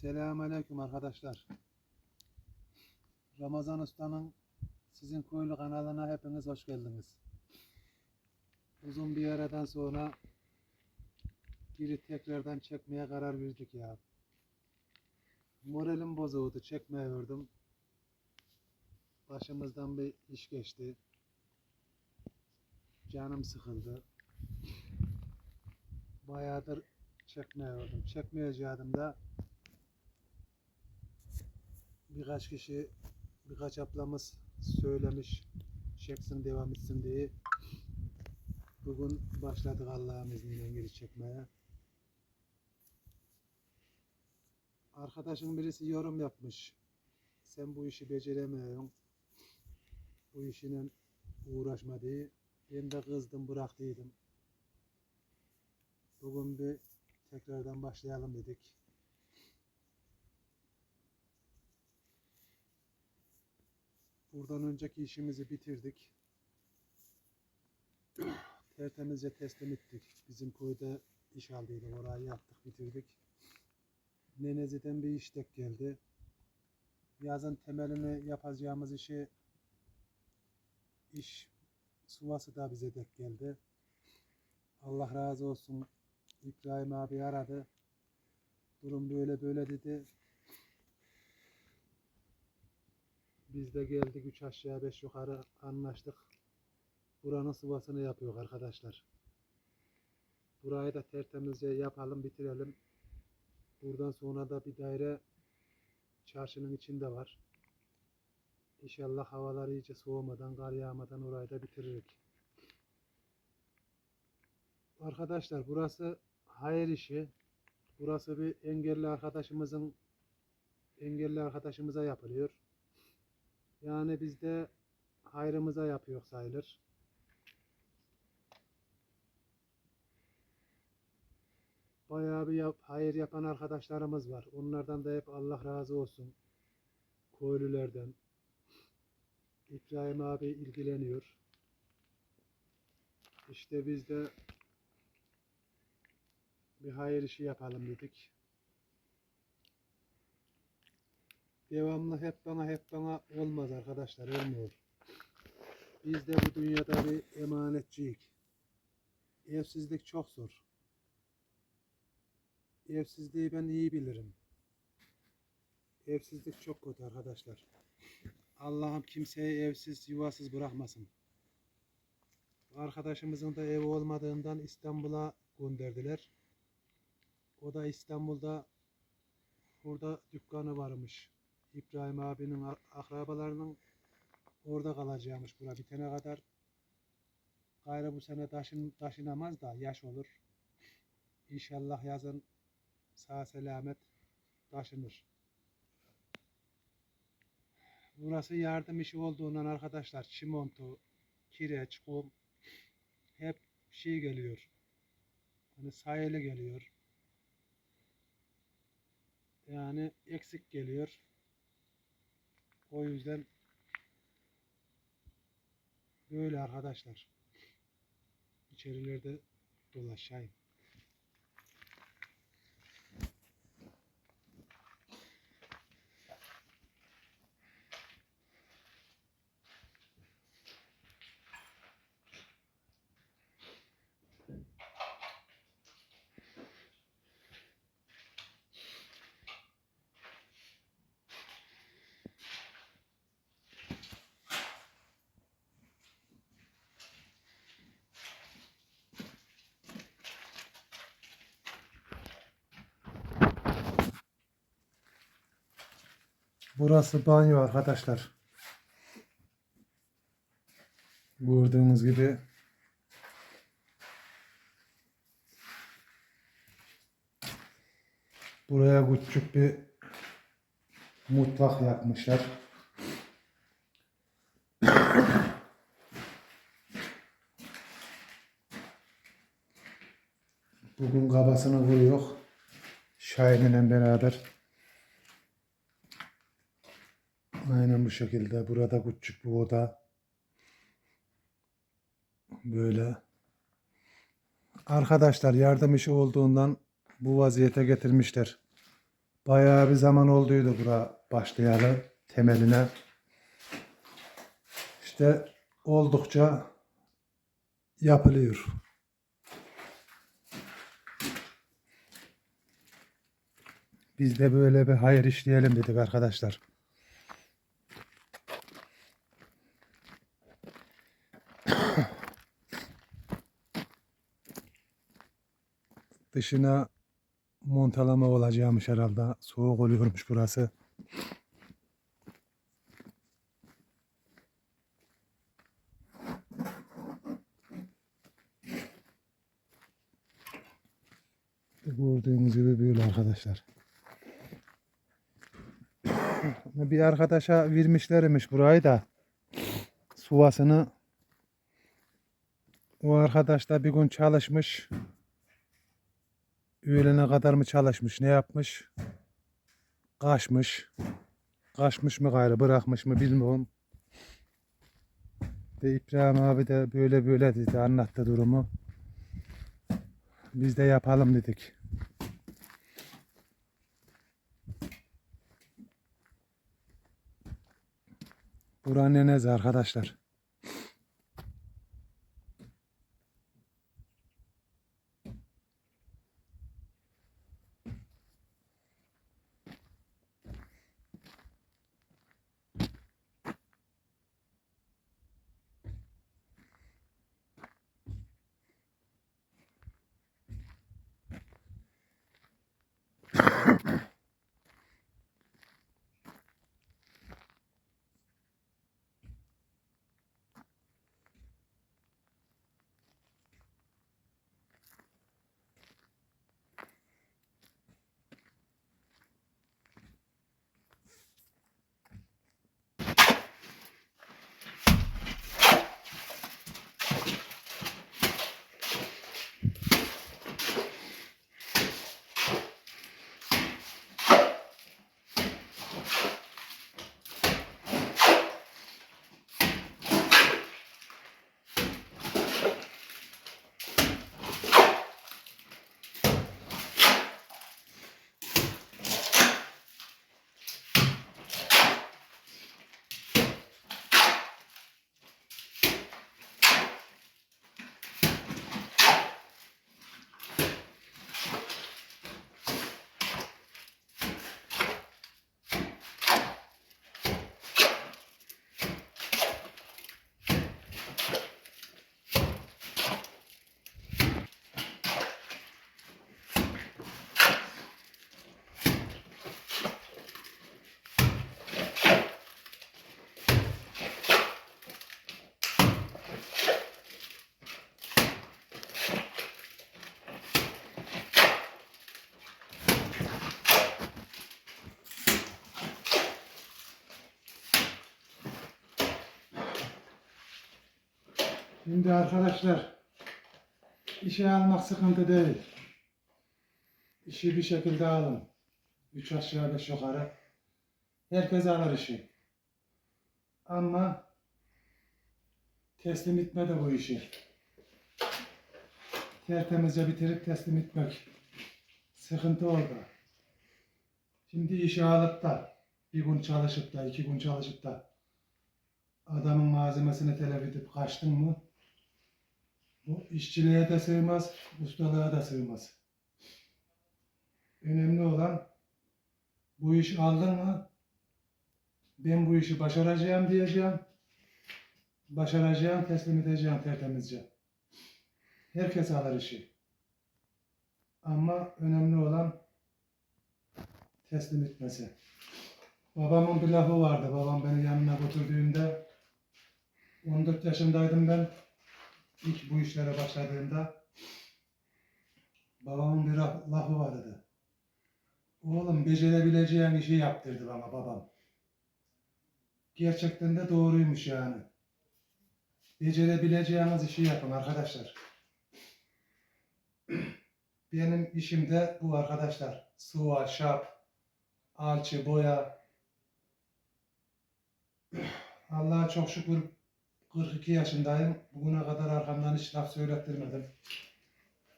Selamünaleyküm arkadaşlar. Ramazan Usta'nın sizin köylü kanalına hepiniz hoş geldiniz. Uzun bir aradan sonra geri tekrardan çekmeye karar verdik ya. Moralim bozuldu, çekmeye verdim. Başımızdan bir iş geçti. Canım sıkıldı. Bayağıdır çekmeye verdim. Çekmeyeceğim da birkaç kişi birkaç ablamız söylemiş çeksin devam etsin diye bugün başladık Allah'ın izniyle geri çekmeye. Arkadaşın birisi yorum yapmış. Sen bu işi beceremiyorsun. Bu işinin uğraşma diye. Ben de kızdım bıraktıydım. Bugün bir tekrardan başlayalım dedik. Buradan önceki işimizi bitirdik. Tertemizce teslim ettik. Bizim köyde iş aldıydık. Orayı yaptık, bitirdik. Nenezi'den bir iş tek geldi. Yazın temelini yapacağımız işi iş suvası da bize tek geldi. Allah razı olsun. İbrahim abi aradı. Durum böyle böyle dedi. Biz de geldik üç aşağı beş yukarı anlaştık. Buranın sıvasını yapıyor arkadaşlar. Burayı da tertemizce yapalım bitirelim. Buradan sonra da bir daire çarşının içinde var. İnşallah havalar iyice soğumadan, kar yağmadan orayı da bitiririk. Arkadaşlar burası hayır işi. Burası bir engelli arkadaşımızın engelli arkadaşımıza yapılıyor. Yani biz de hayrımıza yapıyor sayılır. Bayağı bir yap, hayır yapan arkadaşlarımız var. Onlardan da hep Allah razı olsun. Köylülerden. İbrahim abi ilgileniyor. İşte biz de bir hayır işi yapalım dedik. Devamlı hep bana hep bana olmaz arkadaşlar olmuyor. Biz de bu dünyada bir emanetçiyik. Evsizlik çok zor. Evsizliği ben iyi bilirim. Evsizlik çok kötü arkadaşlar. Allah'ım kimseyi evsiz, yuvasız bırakmasın. Arkadaşımızın da evi olmadığından İstanbul'a gönderdiler. O da İstanbul'da burada dükkanı varmış. İbrahim abinin akrabalarının orada kalacakmış bura bitene kadar. Gayrı bu sene taşın, taşınamaz da yaş olur. İnşallah yazın sağ selamet taşınır. Burası yardım işi olduğundan arkadaşlar çimento, kireç, kum hep şey geliyor. Hani sayılı geliyor. Yani eksik geliyor. O yüzden böyle arkadaşlar. İçerilerde dolaşayım. Burası banyo arkadaşlar. Gördüğünüz gibi buraya küçük bir mutfak yapmışlar. Bugün kabasını vuruyor. Şahin'le beraber. Aynen bu şekilde. Burada küçük bir oda. Böyle. Arkadaşlar yardım işi olduğundan bu vaziyete getirmişler. Bayağı bir zaman olduydu bura başlayalı temeline. İşte oldukça yapılıyor. Biz de böyle bir hayır işleyelim dedik arkadaşlar. Dışına montalama olacakmış herhalde. Soğuk oluyormuş burası. Gördüğünüz gibi böyle arkadaşlar. Bir arkadaşa vermişlermiş burayı da suvasını. O arkadaş da bir gün çalışmış. Öğlene kadar mı çalışmış, ne yapmış? Kaçmış. Kaçmış mı gayrı, bırakmış mı bilmiyorum. Ve İbrahim abi de böyle böyle dedi, anlattı durumu. Biz de yapalım dedik. Buranın nenezi arkadaşlar. Mm-hmm. Şimdi arkadaşlar işe almak sıkıntı değil. İşi bir şekilde alın. Üç aşağı beş yukarı. Herkes alır işi. Ama teslim etme de bu işi. Tertemizce bitirip teslim etmek. Sıkıntı orada. Şimdi işe alıp da bir gün çalışıp da iki gün çalışıp da adamın malzemesini telef edip kaçtın mı bu işçiliğe de sığmaz, ustalığa da sığmaz. Önemli olan bu iş aldın mı ben bu işi başaracağım diyeceğim. Başaracağım, teslim edeceğim tertemizce. Herkes alır işi. Ama önemli olan teslim etmesi. Babamın bir lafı vardı. Babam beni yanına götürdüğünde 14 yaşındaydım ben. İlk bu işlere başladığımda babamın bir laf- lafı vardı. Oğlum becerebileceğin işi yaptırdı bana babam. Gerçekten de doğruymuş yani. Becerebileceğiniz işi yapın arkadaşlar. Benim işim de bu arkadaşlar. Sıva, şap, alçı, boya. Allah'a çok şükür 42 yaşındayım. Bugüne kadar arkamdan hiç laf söylettirmedim.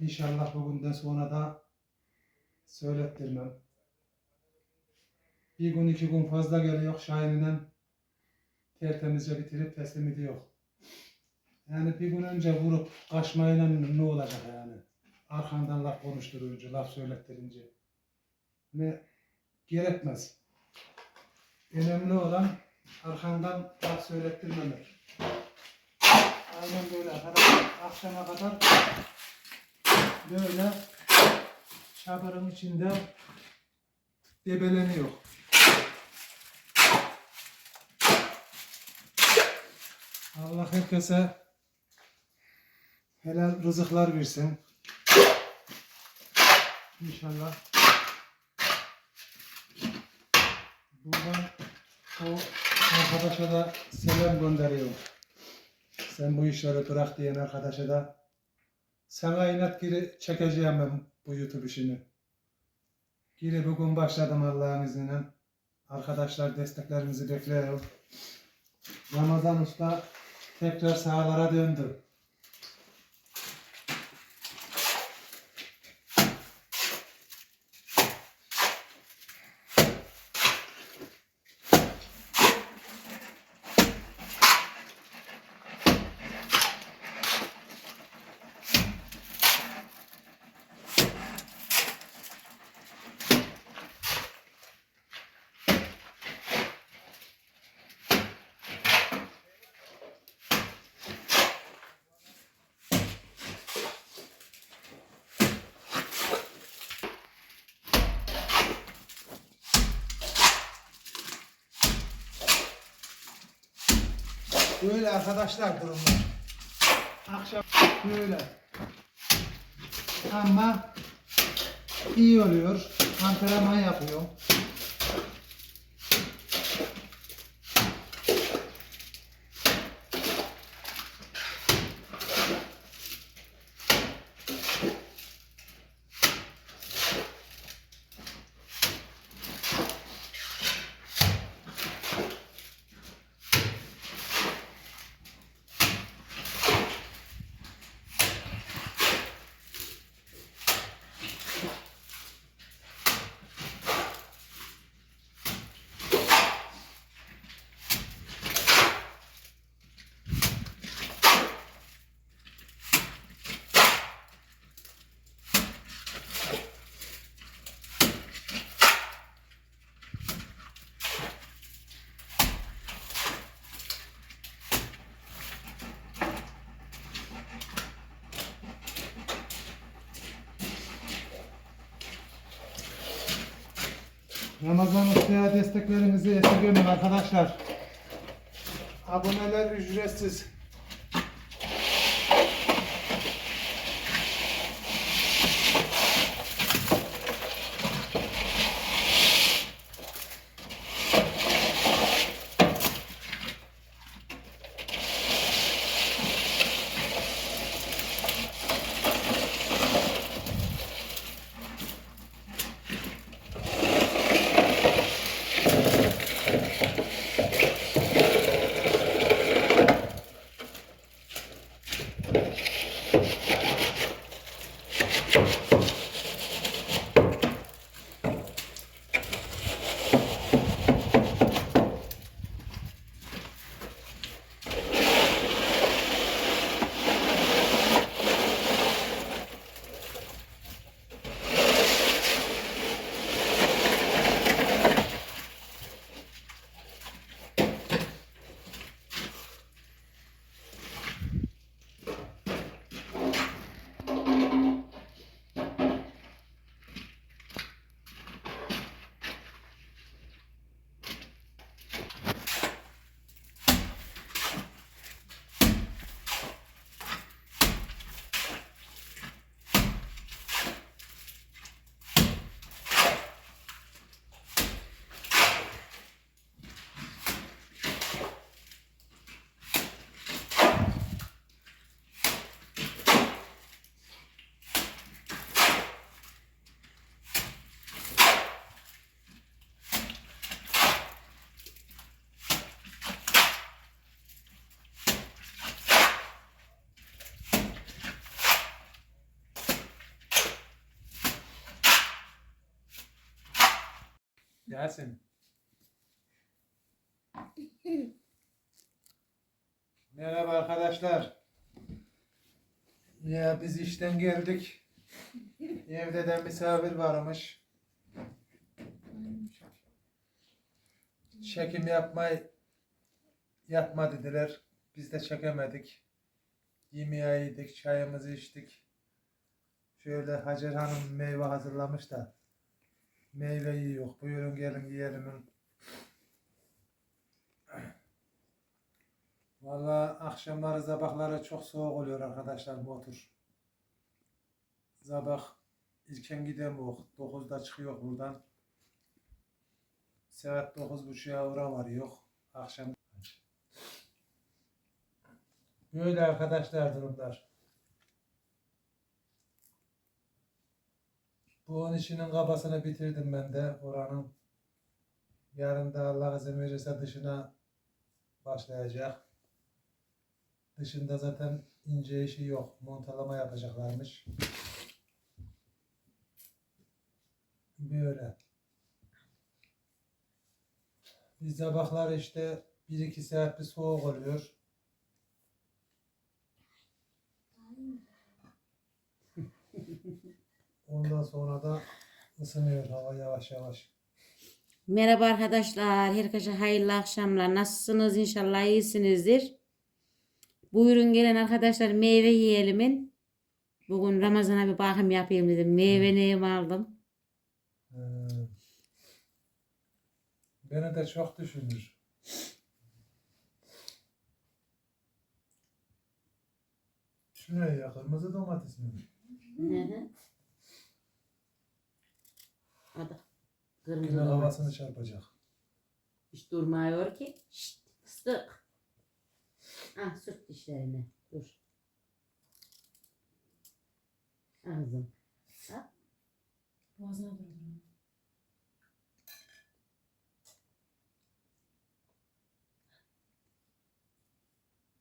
İnşallah bugünden sonra da söylettirmem. bir gün iki gün fazla geliyor Şahin'le tertemizce bitirip teslim ediyor. Yani bir gün önce vurup kaçmayla ne olacak yani? Arkandan laf konuşturunca, laf söylettirince. Ne gerekmez. Önemli olan arkandan laf söylettirmemek. Aynen böyle arkadaşlar. Akşama kadar böyle çadırın içinde debeleniyor. Allah herkese helal rızıklar versin. İnşallah. Buradan o arkadaşa da selam gönderiyorum. Sen bu işleri bırak diyen arkadaşa da sana inat geri çekeceğim ben bu YouTube işini. Geri bugün başladım Allah'ın izniyle. Arkadaşlar desteklerinizi bekliyorum. Ramazan Usta tekrar sahalara döndü. Böyle arkadaşlar durumlar. Akşam böyle. Ama iyi oluyor. Antrenman yapıyor. Ramazan Usta'ya desteklerinizi esirgemeyin arkadaşlar. Aboneler ücretsiz. Yasin. Merhaba arkadaşlar. Ya biz işten geldik. Evde de misafir varmış. Çekim yapmayı yapma dediler. Biz de çekemedik. Yemeği yedik, çayımızı içtik. Şöyle Hacer Hanım meyve hazırlamış da meyve yiyor. Buyurun gelin yiyelim. Vallahi akşamları sabahları çok soğuk oluyor arkadaşlar motor. Sabah ilken gidemiyor. 9'da çıkıyor buradan. Saat 9.30'a uğra var yok. Akşam. Böyle arkadaşlar durumlar. Bu işinin kabasını bitirdim ben de oranın. Yarın da Allah izin verirse dışına başlayacak. Dışında zaten ince işi yok. Montalama yapacaklarmış. Böyle. Biz sabahlar işte 1-2 saat bir soğuk oluyor. Ondan sonra da ısınıyor hava yavaş yavaş. Merhaba arkadaşlar, herkese hayırlı akşamlar. Nasılsınız? İnşallah iyisinizdir. Buyurun gelen arkadaşlar meyve yiyelimin. Bugün Ramazan'a bir bakım yapayım dedim. Meyve neyimi aldım. Ee, beni de çok düşünür. Şu ne ya? Kırmızı domates mi? Hadi. Yine Kırmızı havasını domates. çarpacak. Hiç durmuyor ki. Şşt, fıstık. Ah sürt dişlerini. Dur. Ağzım. Ha? Boğazına durdurun.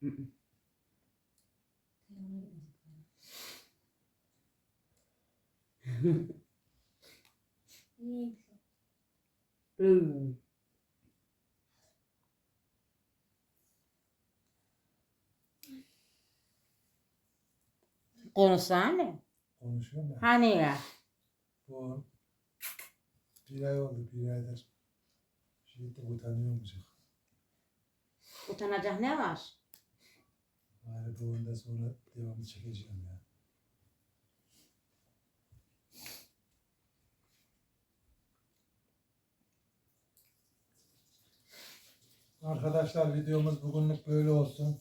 Hı Niyeymiş o? Hmm. Konuşsana. Konuşuyorum ya. Hani ya? Bu bir ay oldu bir aydır. Şimdi utanıyormuşum. Utanacak ne var? Bari bu sonra devamlı çekeceğim ya. Arkadaşlar videomuz bugünlük böyle olsun.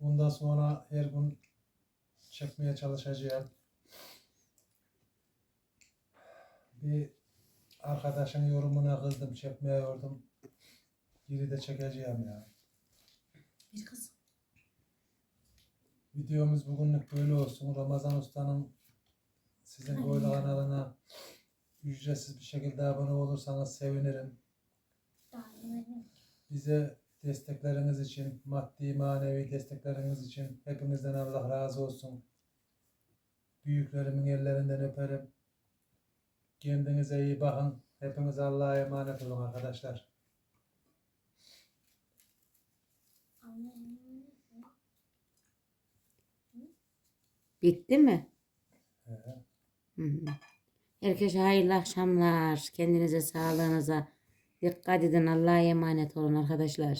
Bundan sonra her gün çekmeye çalışacağım. Bir arkadaşın yorumuna kızdım, çekmiyordum. Geri de çekeceğim ya. Bir kız. Videomuz bugünlük böyle olsun. Ramazan Usta'nın sizin böyle kanalına ücretsiz bir şekilde abone olursanız sevinirim. Bize destekleriniz için, maddi manevi destekleriniz için hepinizden Allah razı olsun. Büyüklerimin ellerinden öperim. Kendinize iyi bakın. Hepiniz Allah'a emanet olun arkadaşlar. Bitti mi? Hı hı. Herkese hayırlı akşamlar. Kendinize sağlığınıza dikkat edin. Allah'a emanet olun arkadaşlar.